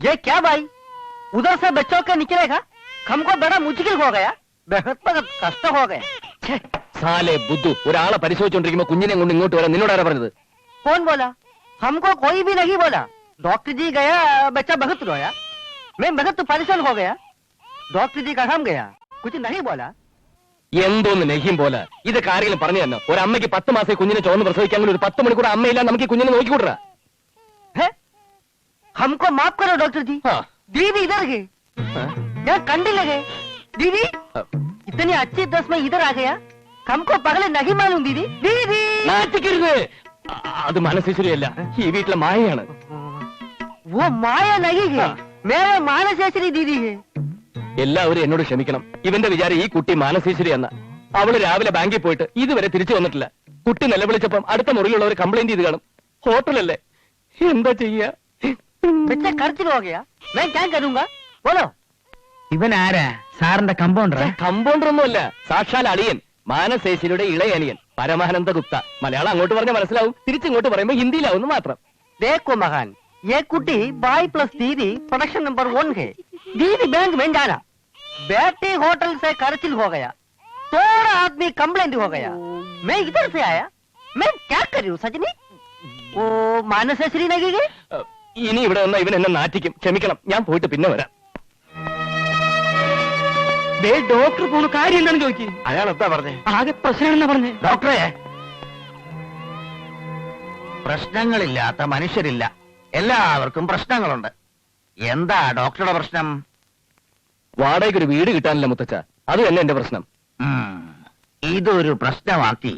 ये क्या भाई उधर से बच्चों के निकलेगा हमको बड़ा मुश्किल हो गया बहुत बहुत कष्ट हो गया छे, സാലെ ബുദ്ധു ഒരാളെ പരിശോധിച്ചോണ്ടിരിക്കുമ്പോ കുഞ്ഞിനെ കൊണ്ട് ഇങ്ങോട്ട് വരാൻ നിന്നോട് ആരാ പറഞ്ഞത് कौन बोला हमको कोई भी नहीं बोला डॉक्टर जी गया बच्चा बहुत रोया मैं बहुत परेशान हो गया डॉक्टर जी कहा हम गया कुछ नहीं बोला എന്തോന്ന് നെഹിം പോലെ ഇതൊക്കെ ആരെങ്കിലും പറഞ്ഞു തന്നെ ഒരു അമ്മയ്ക്ക് പത്ത് മാസം കുഞ്ഞിനെ ചോന്ന് പ്രസവിക്കാൻ ഒരു പത്ത് മണിക്കൂർ അമ്മയില്ല നമുക്ക് ഈ കുഞ്ഞിനെ നോക്കിക്കൂടാ है हमको माफ करो डॉक्टर जी दीदी इधर गए यहाँ कंडी लगे दीदी इतनी अच्छी दस में इधर आ गया हमको पगले नहीं मालूम दीदी दीदी നാറ്റിക്കരുത് അ- അത് മനസ്സിശരിയല്ല ഈ വീട്ടിലെ മായയാണ് वो माया नहीं है मेरे मानसेश्वरी दीदी है എല്ലാവരും എന്നോട് ക്ഷമിക്കണം ഇവന്റെ വിചാരം ഈ കുട്ടി മാനസീശ്വരി എന്ന അവള് രാവിലെ ബാങ്കിൽ പോയിട്ട് ഇതുവരെ തിരിച്ചു വന്നിട്ടില്ല കുട്ടി നിലവിളിച്ചപ്പം അടുത്ത മുറിയിലുള്ളവർ കംപ്ലൈന്റ് ചെയ്ത് കാണും ഹോട്ടലല്ലേ എന്താ ചെയ്യാ बच्चा खर्च हो गया मैं क्या करूंगा बोलो ഇവൻ ആരാ സാറിന്റെ കമ്പൗണ്ടർ കമ്പൗണ്ടർ ഒന്നുമല്ല സാക്ഷാൽ അളിയൻ മാനസേശ്വരിയുടെ ഇളയ അനിയൻ പരമാനന്ദ ഗുപ്ത മലയാളം അങ്ങോട്ട് പറഞ്ഞാൽ മനസ്സിലാവും തിരിച്ചിങ്ങോട്ട് പറയുമ്പോൾ ഹിന്ദിയിലാവുന്നു മാത്രം देखो महान ये कुटी बाई प्लस दीदी प्रोडक्शन नंबर वन है दीदी बैंक में जाना बेटी होटल से खर्चिल हो गया थोड़ा आदमी कंप्लेंट हो गया मैं इधर से आया मैं क्या करूं सजनी वो मानसेश्वरी नहीं गई അഹ് ഇനി ഇവിടെ വന്ന ഇവൻ എന്നെ നാറ്റിക്കും. ക്ഷമിക്കണം. ഞാൻ പോയിട്ട് പിന്നെ വരാം. ഡോക്ടർ പോണ കാര്യം എന്താണെന്ന് ചോദിക്കും. അയാൾ എന്താ പറഞ്ഞേ? ആകെ പ്രശ്നമാണെന്നാ പറഞ്ഞേ. ഡോക്ടറെ പ്രശ്നങ്ങളില്ലാത്ത മനുഷ്യരില്ല. എല്ലാവർക്കും പ്രശ്നങ്ങളുണ്ട്. എന്താ ഡോക്ടറുടെ പ്രശ്നം? വാടകയ്ക്ക് ഒരു വീട് കിട്ടാനില്ല മുത്തച്ഛ. അത് തന്നെ എന്റെ പ്രശ്നം. ഉം, ഇതൊരു പ്രശ്നമാക്കി.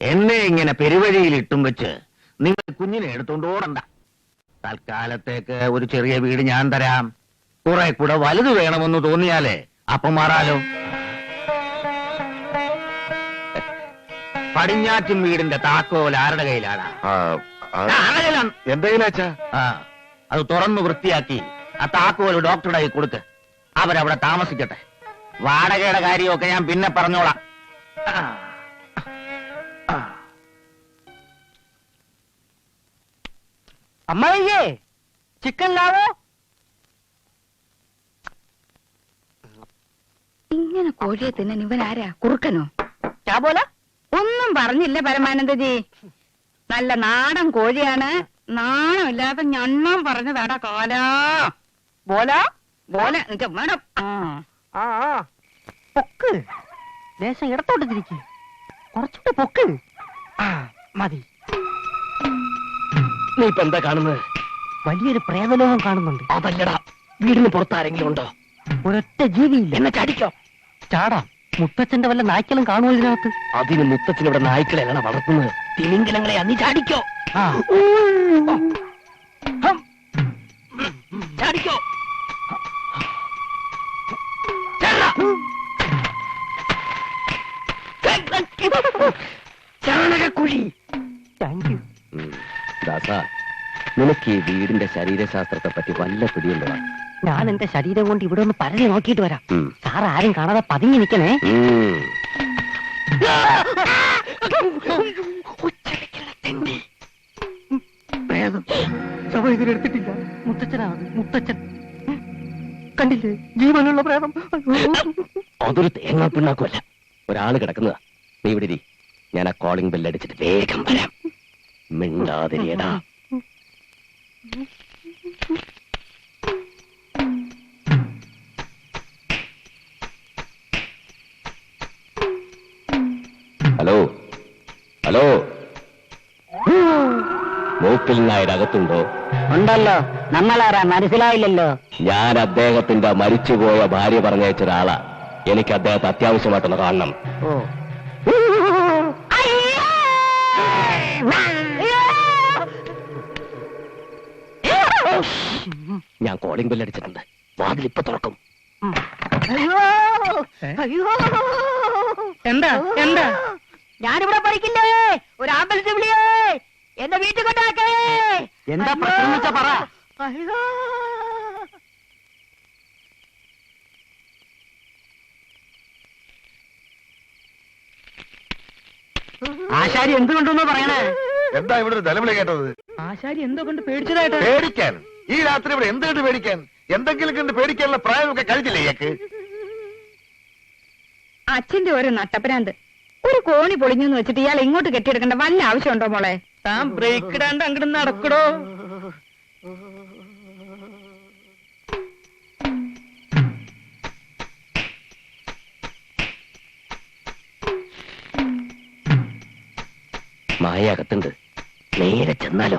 എന്നെ ഇങ്ങനെ പെരുവഴിയിൽ ഇട്ടും വെച്ച് നിങ്ങൾ കുഞ്ഞിനെ എടുത്തോണ്ട് ഓടണ്ട. തൽക്കാലത്തേക്ക് ഒരു ചെറിയ വീട് ഞാൻ തരാം. കുറെ കൂടെ വലുത് വേണമെന്ന് തോന്നിയാലേ അപ്പം മാറാലോ പടിഞ്ഞാറ്റും വീടിന്റെ താക്കോൽ ആരുടെ കയ്യിലാണ്? ആരുടെ കയ്യിലാണ്? ആ, അത് തുറന്നു വൃത്തിയാക്കി ആ താക്കോൽ ഡോക്ടറുടെ കയ്യിൽ കൊടുക്ക്. അവരവിടെ താമസിക്കട്ടെ. വാടകയുടെ കാര്യമൊക്കെ ഞാൻ പിന്നെ പറഞ്ഞോളാം. ആ. അമ്മാവയ്യേ ചിക്കൻ ലാവോ? ഇങ്ങനെ കോഴിയെ തന്നെ ഇവൻ ആരാ? കുറുക്കനോ? ചാബോല ഒന്നും പറഞ്ഞില്ല പരമാനന്ദജി. നല്ല നാടൻ കോഴിയാണ്. നാണമില്ലാതെ ഞണ്ണം പറഞ്ഞതാടാ കാല. ബോല? ബോല നിന്റെ മേഡം ആ പൊക്ക്. ദേശം ഇടത്തോട്ട് തിരിക്കും. കുറച്ചുകൂടെ പൊക്ക്. ആ മതി. നീ ഇപ്പൊ എന്താ കാണുന്നത്? വലിയൊരു പ്രേതലോകം കാണുന്നുണ്ട്. അതല്ലടാ വീടിന് പുറത്ത് ആരെങ്കിലും ഉണ്ടോ? ഒരൊറ്റ ജീവിയില്ല. എന്നെ ചാടിക്കോ. ചാടാം. മുത്തച്ഛന്റെ വല്ല നായ്ക്കലും കാണുമോ ഇതിനകത്ത്? അതിന് മുത്തച്ഛൻ ഇവിടെ നായ്ക്കളെയാണ് വളർത്തുന്നത്. തിമിംഗലങ്ങളെ അന്ന് ചാടിക്കോ. ആ. നിനക്ക് ഈ വീടിന്റെ ശരീരശാസ്ത്രത്തെ പറ്റി വല്ല പിടിയുണ്ടോ? ഞാൻ എന്റെ ശരീരം കൊണ്ട് ഇവിടെ ഒന്ന് പരതി നോക്കിയിട്ട് വരാം. ഉം. സാർ ആരും കാണാതെ പതുങ്ങി നിൽക്കണേ. ഉം. ശവം ഇതിലെടുത്തിട്ടില്ല മുത്തച്ഛനാണ് മുത്തച്ഛൻ. കണ്ടില്ലേ? ജീവനുള്ള പ്രേതം. അതൊരു തേങ്ങാ പിണ്ണാക്കുമല്ല. ഒരാൾ കിടക്കുന്നതാ. നീ ഇവിടെ ഇരി. ഞാൻ ആ കോളിംഗ് ബെല്ല് അടിച്ചിട്ട് വേഗം വരാം. മിണ്ടാതിരിയടാ. ഹലോ? ഹലോ? മൂക്കിൽ നായർ അകത്തുണ്ടോ ഉണ്ടല്ലോ. നമ്മളാരാ? മനസ്സിലായില്ലല്ലോ. ഞാൻ അദ്ദേഹത്തിന്റെ മരിച്ചുപോയ ഭാര്യ പറഞ്ഞയച്ച ഒരാളാ എനിക്ക് അദ്ദേഹത്തെ അത്യാവശ്യമായിട്ടൊന്ന് കാണണം. ഓ. ഞാൻ കോളിംഗ് ബെല്ലടിച്ചിട്ടുണ്ട് വാതിൽ ഇപ്പൊ തുറക്കും. അയ്യോ! അയ്യോ! എന്താ? എന്താ? ഞാനിവിടെ പഠിക്കില്ലേ? ഒരു ആംബുലൻസ് വിളിയേ. എന്റെ വീട്ടിൽ കൊണ്ടാക്കേ എന്താ പ്രശ്നം വെച്ചാ പറ. അയ്യോ! ആശാരി എന്ത് കൊണ്ടെന്ന് പറയണേ? എന്താ ഇവിടെ ഒരു നിലവിളി കേട്ടത്? ആശാരി എന്തോ കൊണ്ട് പേടിച്ചതായിട്ട്. പേടിക്കാൻ. ഈ രാത്രി ഇവിടെ എന്ത് കണ്ട് പേടിക്കാൻ? എന്തെങ്കിലും കണ്ട് പേടിക്കാനുള്ള പ്രായമൊക്കെ കഴിഞ്ഞില്ലേ ഇയാൾക്ക്? അച്ഛന്റെ ഒരു നട്ടപ്പരാന്ത്. ഒരു കോണി പൊളിഞ്ഞെന്ന് വെച്ചിട്ട് ഇയാൾ ഇങ്ങോട്ട് കെട്ടിയെടുക്കേണ്ട വല്ല ആവശ്യമുണ്ടോ മോളെ? താൻ ബ്രേക്ക് ഇടാണ്ട് അങ്ങോട്ട് നടക്കടോ. മായ അകത്തുണ്ട്. നേരെ ചെന്നാലോ?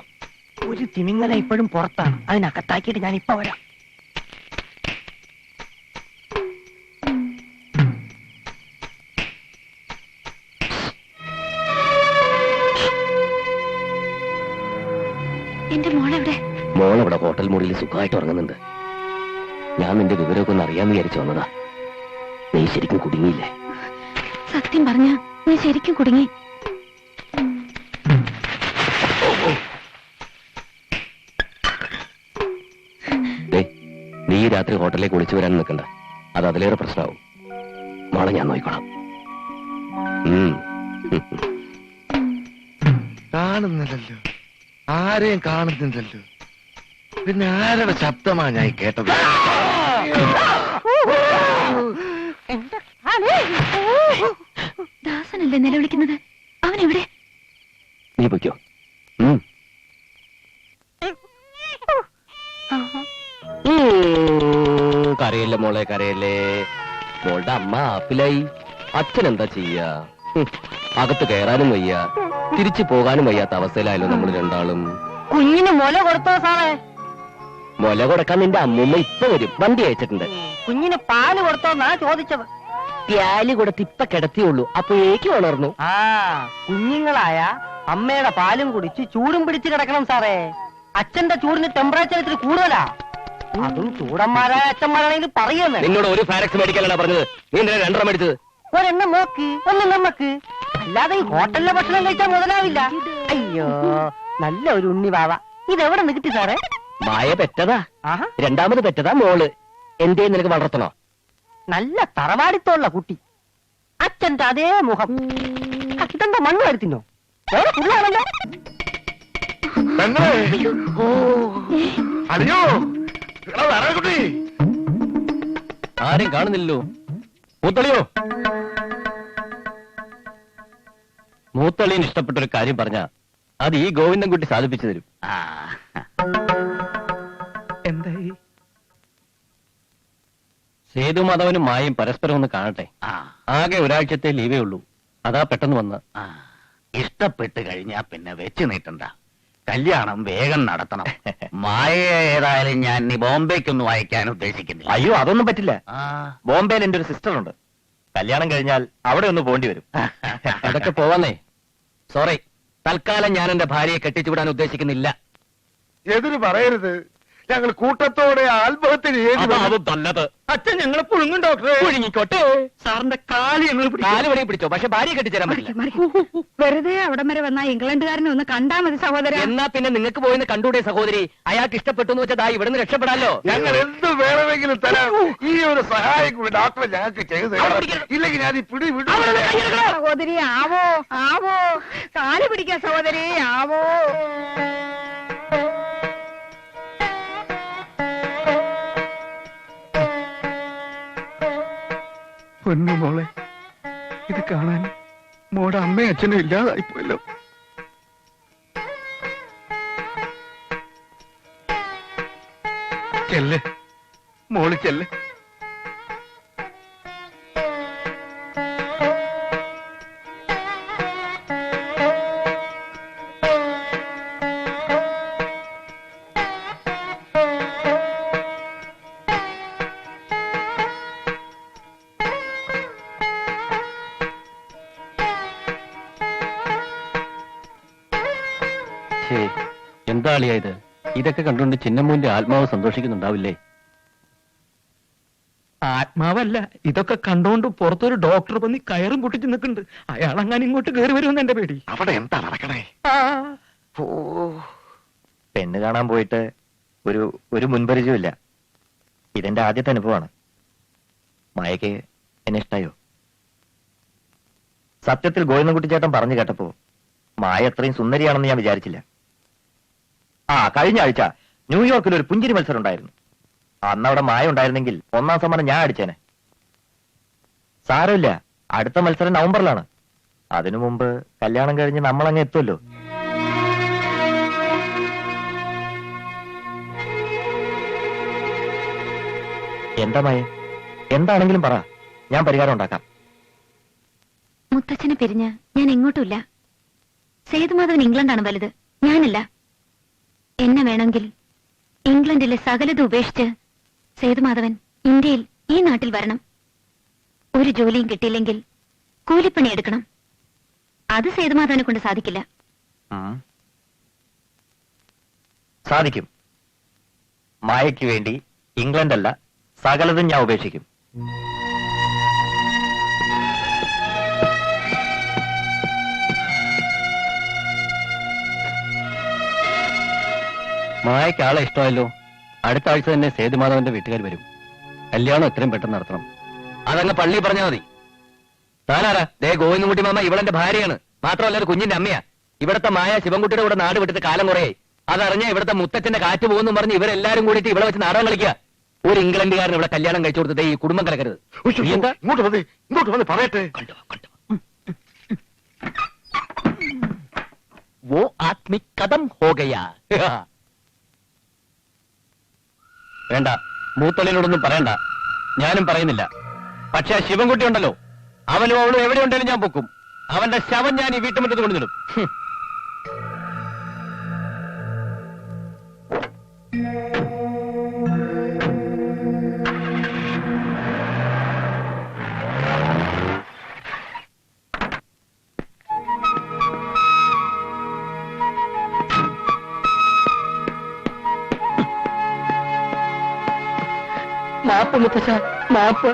ഒരു തിമിങ്ങല ഇപ്പോഴും പുറത്താണ്. അതിനകത്താക്കിയിട്ട് ഞാൻ ഇപ്പൊ വരാം. എന്റെ മോളെവിടെ? മോളവിടെ ഹോട്ടൽ മുറിയിൽ സുഖമായിട്ട് ഉറങ്ങുന്നുണ്ട്. ഞാൻ നിന്റെ വിവരമൊക്കെ ഒന്ന് അറിയാന്ന് വിചാരിച്ചു വന്നതാ. നീ ശരിക്കും കുടുങ്ങിയില്ലേ? സത്യം പറഞ്ഞ നീ ശരിക്കും കുടുങ്ങി. രാത്രി ഹോട്ടലിലേക്ക് വിളിച്ചു വരാൻ നിൽക്കണ്ട. അത് അതിലേറെ പ്രശ്നമാവും. നാളെ ഞാൻ നോക്കിക്കോളാം കാണുന്നില്ലല്ലോ. ആരെയും കാണുന്നില്ലല്ലോ. പിന്നെ ആരുടെ ശബ്ദമാ ഞാൻ കേട്ടത്? ദാസനല്ലേ നിലവിളിക്കുന്നത് അവൻ എവിടെ നീ പൊയ്ക്കോ. ഉം. കരയല്ലേ മോളെ കരയല്ലേ? മോളുടെ അമ്മ ആപ്പിലായി. അച്ഛൻ എന്താ ചെയ്യാ അകത്ത് കയറാനും വയ്യ. തിരിച്ചു പോകാനും വയ്യാത്ത അവസ്ഥയിലായല്ലോ നമ്മൾ രണ്ടാളും. കുഞ്ഞിന് മുല കൊടുത്തോ സാറേ? മുല കൊടുക്കാൻ നിന്റെ അമ്മൂമ്മ ഇപ്പൊ വരും. വണ്ടി അയച്ചിട്ടുണ്ട്. കുഞ്ഞിന് പാൽ കൊടുത്തോന്നാ ചോദിച്ചത്. പ്യാൽ കൊടുത്ത് ഇപ്പൊ കിടത്തിയുള്ളൂ അപ്പോഴേക്കും ഉണർന്നു. ആ കുഞ്ഞുങ്ങളായ അമ്മയുടെ പാലും കുടിച്ച് ചൂടും പിടിച്ച് കിടക്കണം സാറേ. അച്ഛന്റെ ചൂടിന് ടെമ്പറേച്ചർ ഇത്തിരി കൂടുതലാ. അതും ചൂടന്മാരായ അച്ഛന്മാരാണെങ്കിൽ പറയുന്നേ. നിന്നോട് ഒരു ഫാരക്സ് മേടിക്കാനാണ് പറഞ്ഞത്. നീ എന്തിനാ രണ്ടെണ്ണം മേടിച്ചത്? ഒരെണ്ണം നോക്ക് ഒന്ന് നമുക്ക് അല്ലാതെ ഈ ഹോട്ടലിലെ ഭക്ഷണം കഴിച്ചാൽ മുതലാവില്ല. അയ്യോ നല്ല ഒരു ഉണ്ണി വാവ. ഇതെവിടെ നിന്ന് കിട്ടി സാറേ? മായ പെറ്റതാ. ആഹാ. രണ്ടാമത് പെറ്റതാ മോൾ. എന്തേ നിനക്ക് വളർത്തണോ? നല്ല തറവാടിത്തോള്ള കുട്ടി. അച്ഛന്റെ അതേ മുഖം. ആ, ഇതെന്താ മണ്ണ് വരുത്തിനോ വേറെ പുള്ളാണല്ലോ? പെണ്ണേ ഓ. ആരും കാണുന്നില്ലല്ലോ. മൂത്തളിയോ? മൂത്തളിയൻ ഇഷ്ടപ്പെട്ട ഒരു കാര്യം പറഞ്ഞ അത് ഈ ഗോവിന്ദൻകുട്ടി സാധിപ്പിച്ചു തരും. ആ. എന്തായി? സേതു മാധവനും മായും പരസ്പരം ഒന്ന് കാണട്ടെ. ആകെ ഒരാഴ്ചത്തെ ലീവേ ഉള്ളൂ. അതാ പെട്ടെന്ന് വന്ന്. ഇഷ്ടപ്പെട്ട് കഴിഞ്ഞാ പിന്നെ വെച്ച് നീട്ടണ്ട. കല്യാണം വേഗം നടത്തണം. മായ ഏതായാലും ഞാൻ നീ ബോംബെക്കൊന്നും അയക്കാൻ ഉദ്ദേശിക്കുന്നില്ല. അയ്യോ അതൊന്നും പറ്റില്ല. ആ. ബോംബെയിൽ എന്റെ ഒരു സിസ്റ്റർ ഉണ്ട് കല്യാണം കഴിഞ്ഞാൽ അവിടെ ഒന്ന് പോണ്ടി വരും. അതൊക്കെ പോവാന്നേ. സോറി തൽക്കാലം ഞാൻ എന്റെ ഭാര്യയെ കെട്ടിച്ചുവിടാൻ ഉദ്ദേശിക്കുന്നില്ല. എതിര് പറയരുത്. ഞങ്ങൾ കൂട്ടത്തോടെ ആത്മഹത്യ ചെയ്യേണ്ടി നല്ലത് അച്ഛൻ ഞങ്ങൾ പുഴുങ്ങും ഡോക്ടറെ. പുഴുങ്ങിക്കോട്ടെ. സാറിന്റെ കാൽ ഞങ്ങൾ കാൽ വരെ പിടിച്ചോ? പക്ഷെ ഭാര്യ കെട്ടിച്ചേരാൻ പറ്റില്ല. വെറുതെ അവിടം വരെ വന്ന ഇംഗ്ലണ്ടുകാരനെ ഒന്ന് കണ്ടാ മതി സഹോദരൻ എന്നാ പിന്നെ നിങ്ങൾക്ക് പോയിന്ന് കണ്ടൂടെ സഹോദരി? അയാൾക്ക് ഇഷ്ടപ്പെട്ടു എന്ന് വെച്ചാൽ ഇവിടെ ഇവിടുന്ന് രക്ഷപ്പെടാലോ? ഞങ്ങൾ എന്ത് വേണമെങ്കിലും തരാം. ഈ ഒരു സഹായം കൂടി ഡോക്ടറെ ഞങ്ങൾക്ക് ചെയ്തു ഇല്ലെങ്കിൽ ഞാൻ ഈ പിടി വിടും. സഹോദരി ആവോ ആവോ. കാൽ പിടിക്കാൻ സഹോദരി ആവോ. പൊന്നു മോളെ. ഇത് കാണാൻ മോടെ അമ്മയും അച്ഛനും ഇല്ലാതായിപ്പോയല്ലോ ചെല്ല്. മോൾ ചെല്ല്. എന്താ അളിയായത് ഇതൊക്കെ കണ്ടുകൊണ്ട് ചിന്നമ്മൂന്റെ ആത്മാവ് സന്തോഷിക്കുന്നുണ്ടാവില്ലേ? ആത്മാവല്ല ഇതൊക്കെ കണ്ടോണ്ട് പുറത്തൊരു ഡോക്ടർ വന്ന് കയറും പൊട്ടിച്ച് നിൽക്കുന്നുണ്ട്. അയാൾ അങ്ങനെ ഇങ്ങോട്ട് കയറി വരുമെന്ന് എന്റെ പേടി. അവിടെ എന്താ നടക്കണേ? ഓ. പെണ്ണ് കാണാൻ പോയിട്ട് ഒരു ഒരു മുൻപരിചയമില്ല ഇതെന്റെ ആദ്യത്തെ അനുഭവമാണ്. മായക്ക് എന്നെ ഇഷ്ടായോ? സത്യത്തിൽ ഗോവിന്ദൻകുട്ടി ചേട്ടൻ പറഞ്ഞു കേട്ടപ്പോ മായ അത്രയും സുന്ദരിയാണെന്ന് ഞാൻ വിചാരിച്ചില്ല. ആ കഴിഞ്ഞ ആഴ്ച ന്യൂയോർക്കിൽ ഒരു പുഞ്ചിരി മത്സരം ഉണ്ടായിരുന്നു അന്ന് അവിടെ മായ ഉണ്ടായിരുന്നെങ്കിൽ ഒന്നാം സമ്മാനം ഞാൻ അടിച്ചേനെ. സാരമില്ല അടുത്ത മത്സരം നവംബറിലാണ്. അതിനു മുമ്പ് കല്യാണം കഴിഞ്ഞ് നമ്മളങ്ങ് എത്തുമല്ലോ. എന്താ മായ? എന്താണെങ്കിലും പറ. ഞാൻ പരിഹാരം ഉണ്ടാക്കാം. മുത്തച്ഛനെ പിരിഞ്ഞ് ഞാൻ എങ്ങോട്ടുമില്ല സേതുമാധവൻ ഇംഗ്ലണ്ടാണ് വലുത്. ഞാനല്ല. എന്നെ വേണമെങ്കിൽ ഇംഗ്ലണ്ടിലെ സകലത് ഉപേക്ഷിച്ച് സേതുമാധവൻ ഇന്ത്യയിൽ ഈ നാട്ടിൽ വരണം. ഒരു ജോലിയും കിട്ടിയില്ലെങ്കിൽ കൂലിപ്പണി എടുക്കണം. അത് സേതുമാധവനെ കൊണ്ട് സാധിക്കില്ല. സാധിക്കും. മായയ്ക്ക് വേണ്ടി ഇംഗ്ലണ്ടല്ല സകലതും ഞാൻ ഉപേക്ഷിക്കും. മായയ്ക്ക് ആളെ ഇഷ്ടമല്ലോ അടുത്ത ആഴ്ച തന്നെ സേതുമാധവന്റെ വീട്ടുകാർ വരും കല്യാണം എത്രയും പെട്ടെന്ന് നടത്തണം അതങ്ങ് പള്ളി പറഞ്ഞാൽ മതി താനാരാ ദേ ഗോവിന്ദൻകുട്ടി മാമ ഇവളെന്റെ ഭാര്യയാണ് മാത്രമല്ല ഒരു കുഞ്ഞിന്റെ അമ്മയാ ഇവിടത്തെ മായ ശിവൻകുട്ടിയുടെ കൂടെ നാട് വിട്ടിട്ട് കാലം കുറയായി അതറിഞ്ഞ ഇവിടുത്തെ മുത്തച്ഛന്റെ കാറ്റ് പോകുന്നു പറഞ്ഞ് ഇവരെല്ലാരും കൂടിയിട്ട് ഇവിടെ വെച്ച് നാടകം കളിക്കുക ഒരു ഇംഗ്ലണ്ടുകാരൻ ഇവിടെ കല്യാണം കഴിച്ചു കൊടുത്തിട്ട് ഈ കുടുംബം കലക്കരുത് ഉയ്യോ, നീ എന്താ ഇങ്ങോട്ട് വന്നേ ഇങ്ങോട്ട് വന്ന് പറയട്ടെ वो आदमी कदम हो गया വേണ്ട. മൂത്തൊള്ളിനോടൊന്നും പറയണ്ട. ഞാനും പറയുന്നില്ല. പക്ഷെ ആ ശിവൻകുട്ടി ഉണ്ടല്ലോ. അവനും അവളും എവിടെ ഉണ്ടെങ്കിലും ഞാൻ പൊക്കും. അവന്റെ ശവം ഞാൻ ഈ വീട്ടുമുറ്റത്ത് കൊണ്ടുവന്നിടും. ഹും. മാപ്പ് മുത്തച്ഛ മാപ്പ്.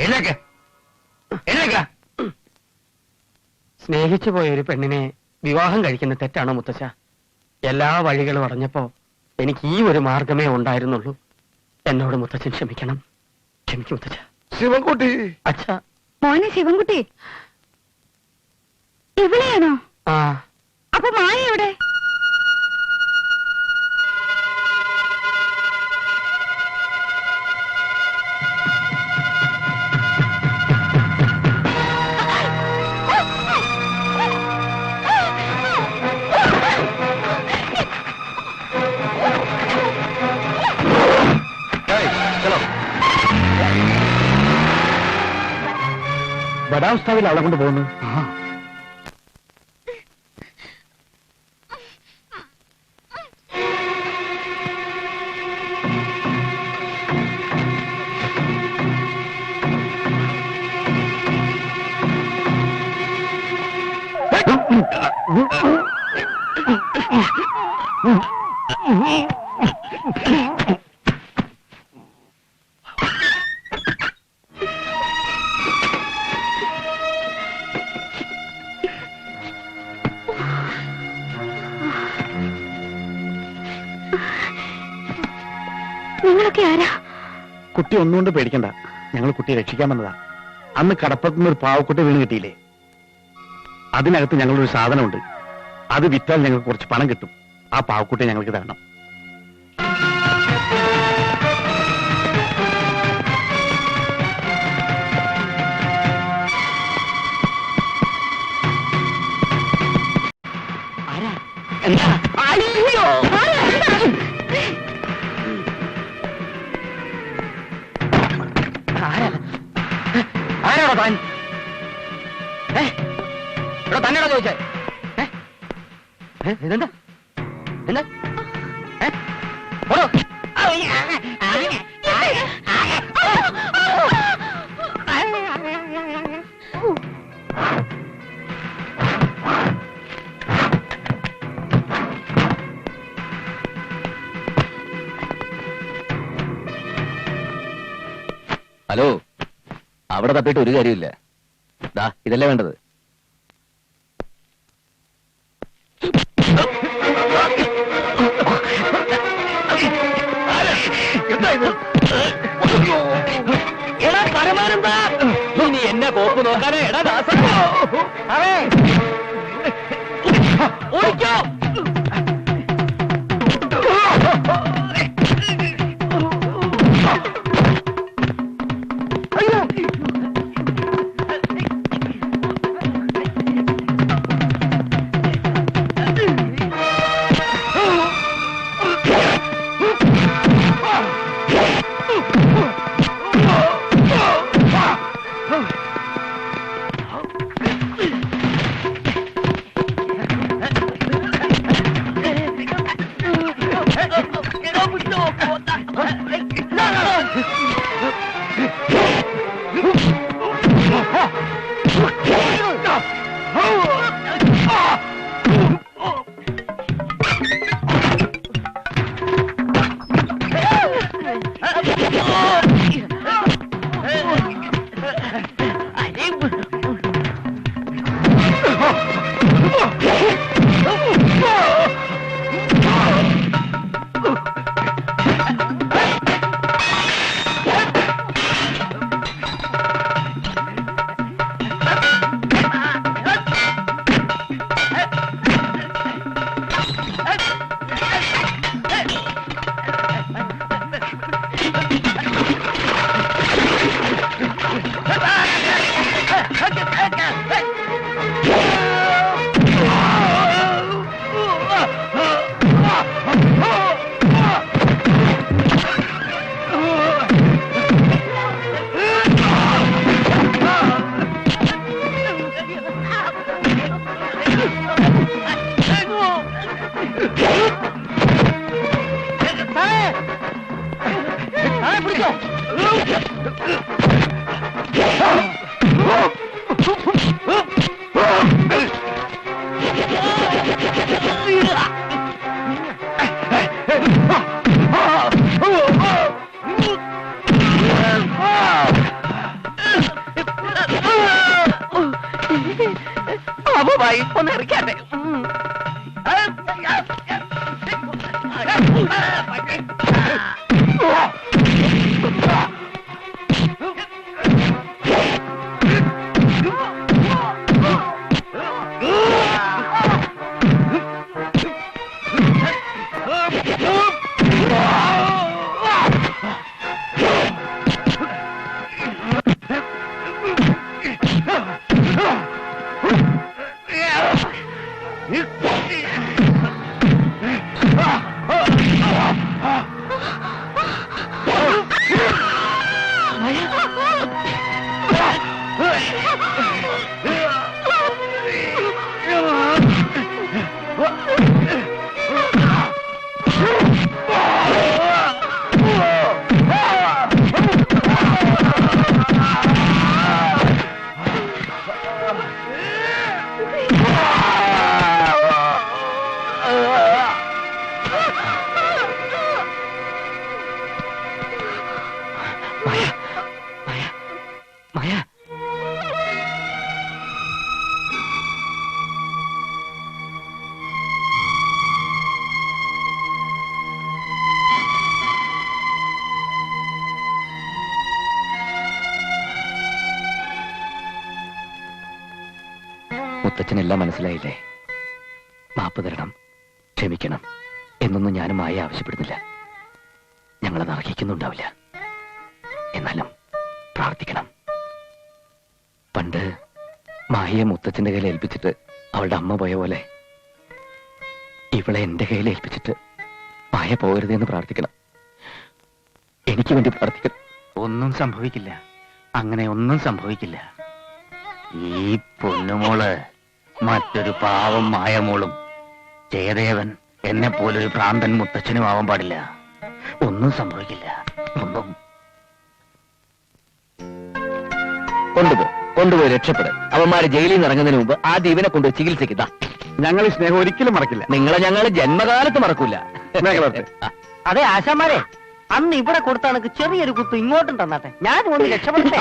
എഴുന്നേക്ക് എഴുന്നേക്ക സ്നേഹിച്ചു പോയ ഒരു പെണ്ണിനെ വിവാഹം കഴിക്കുന്ന തെറ്റാണോ മുത്തച്ഛ എല്ലാ വഴികളും അടഞ്ഞപ്പോ എനിക്ക് ഈ ഒരു മാർഗമേ ഉണ്ടായിരുന്നുള്ളൂ. എന്നോട് മുത്തച്ഛൻ ക്ഷമിക്കണം. ക്ഷമിക്കും മുത്തച്ഛ ശിവൻകുട്ടി. അച്ഛാ. മോനെ ശിവൻകുട്ടി. ഇവിടെയാണോ? സ്ഥാവിൽ അവളെ കൊണ്ട് പോകുന്നു. ഒന്നുകൊണ്ട് പേടിക്കണ്ട. ഞങ്ങൾ കുട്ടിയെ രക്ഷിക്കാൻ വന്നതാ അന്ന് കടപ്പുറത്തുനിന്ന് ഒരു പാവക്കുട്ടി വീണ് കിട്ടിയില്ലേ? അതിനകത്ത് ഞങ്ങളൊരു സാധനമുണ്ട്. അത് വിറ്റാൽ ഞങ്ങൾക്ക് കുറച്ച് പണം കിട്ടും. ആ പാവക്കുട്ടിയെ ഞങ്ങൾക്ക് തരണം. എന്താ? ആരാടോ താൻ ഇവിടെ തന്നെയാണോ ചോദിച്ചേ? ഇതെന്താ എന്താ ഏ? തപ്പിയിട്ട് ഒരു കാര്യമില്ല ദാ ഇതല്ലേ വേണ്ടത്. എടാ പരമാനന്ദ! നീ എന്നെ കോപ്പ് നോക്കാനേ എടാ ദാസ. അവേ ഓടിക്കോ. 哎哎让让 Ugh! മുത്തച്ഛനെല്ലാം മനസ്സിലായില്ലേ? മാപ്പ് തരണം ക്ഷമിക്കണം എന്നൊന്നും ഞാനും മായ ആവശ്യപ്പെടുന്നില്ല. ഞങ്ങളത് അർഹിക്കുന്നുണ്ടാവില്ല. എന്നാലും പ്രാർത്ഥിക്കണം. പണ്ട് മായയെ മുത്തച്ഛന്റെ കയ്യിൽ ഏൽപ്പിച്ചിട്ട് അവളുടെ അമ്മ പോയ പോലെ ഇവളെ എന്റെ കയ്യിൽ ഏൽപ്പിച്ചിട്ട് മായ പോകരുത് എന്ന് പ്രാർത്ഥിക്കണം. എനിക്ക് വേണ്ടി പ്രാർത്ഥിക്കണം. ഒന്നും സംഭവിക്കില്ല. അങ്ങനെ ഒന്നും സംഭവിക്കില്ല. ഈ പൊന്നുമോൾ. മറ്റൊരു പാവം മായമോളും ജയദേവൻ എന്നെ പോലൊരു ഭ്രാന്തൻ മുത്തച്ഛനും ആവാൻ പാടില്ല. ഒന്നും സംഭവിക്കില്ല. ഒന്നും കൊണ്ടുപോ കൊണ്ടുപോയി രക്ഷപ്പെട്. അവന്മാര് ജയിലിൽ നിന്ന് ഇറങ്ങുന്നതിന് മുമ്പ് ആ ദീപിനെ കൊണ്ടുപോയി ചികിത്സയ്ക്ക് ദാ. ഞങ്ങൾ ഈ സ്നേഹം ഒരിക്കലും മറക്കില്ല. നിങ്ങളെ ഞങ്ങൾ ജന്മകാലത്ത് മറക്കൂല. അതെ ആശാമാരെ അന്ന് ഇവിടെ കൊടുത്ത കണക്ക് ചെറിയൊരു കുത്ത് ഇങ്ങോട്ടും തന്നാട്ടെ. ഞാൻ ഒന്ന് രക്ഷപ്പെടട്ടെ